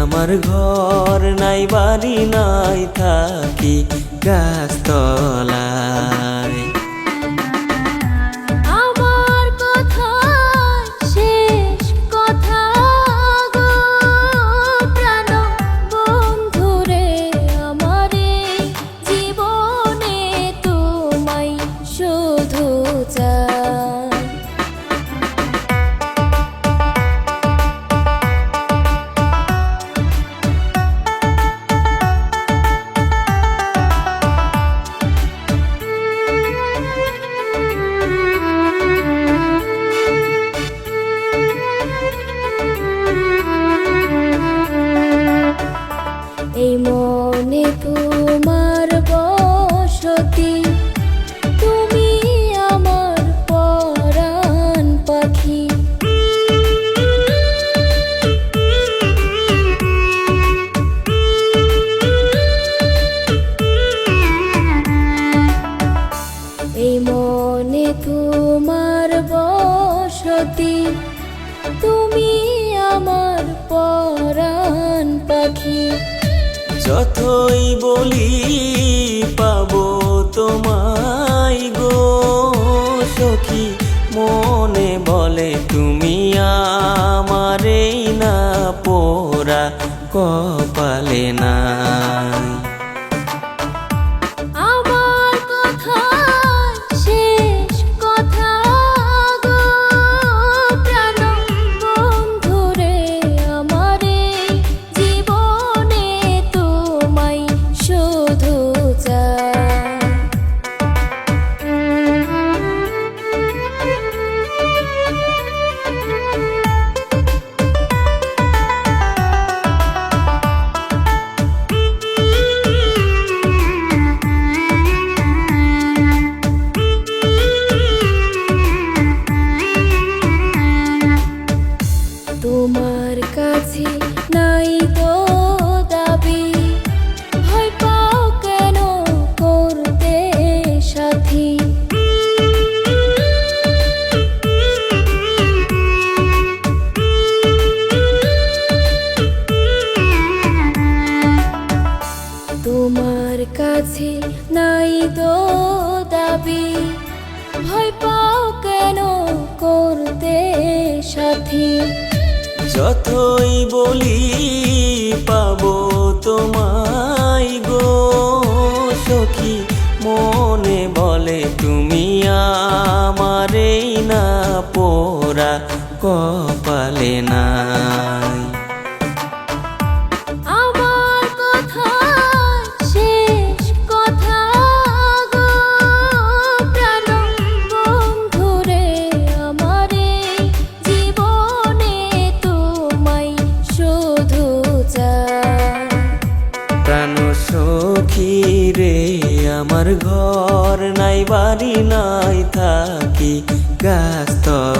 আমার ঘর নাই বাড়ি নাই থাকি গাছতলায়। কথা যতই বলি পাব তোমায় গো। সখী মনে বলে তুমি আমারেই না পোরা কপালে নাই সাথী। যতই বলি পাব তোমায় গো, সখী, মনে বলে তুমি আমারেই না পোরা কপালে নাই সখী রে আমার ঘর নাই বাড়ি নাই থাকি গাছতলায়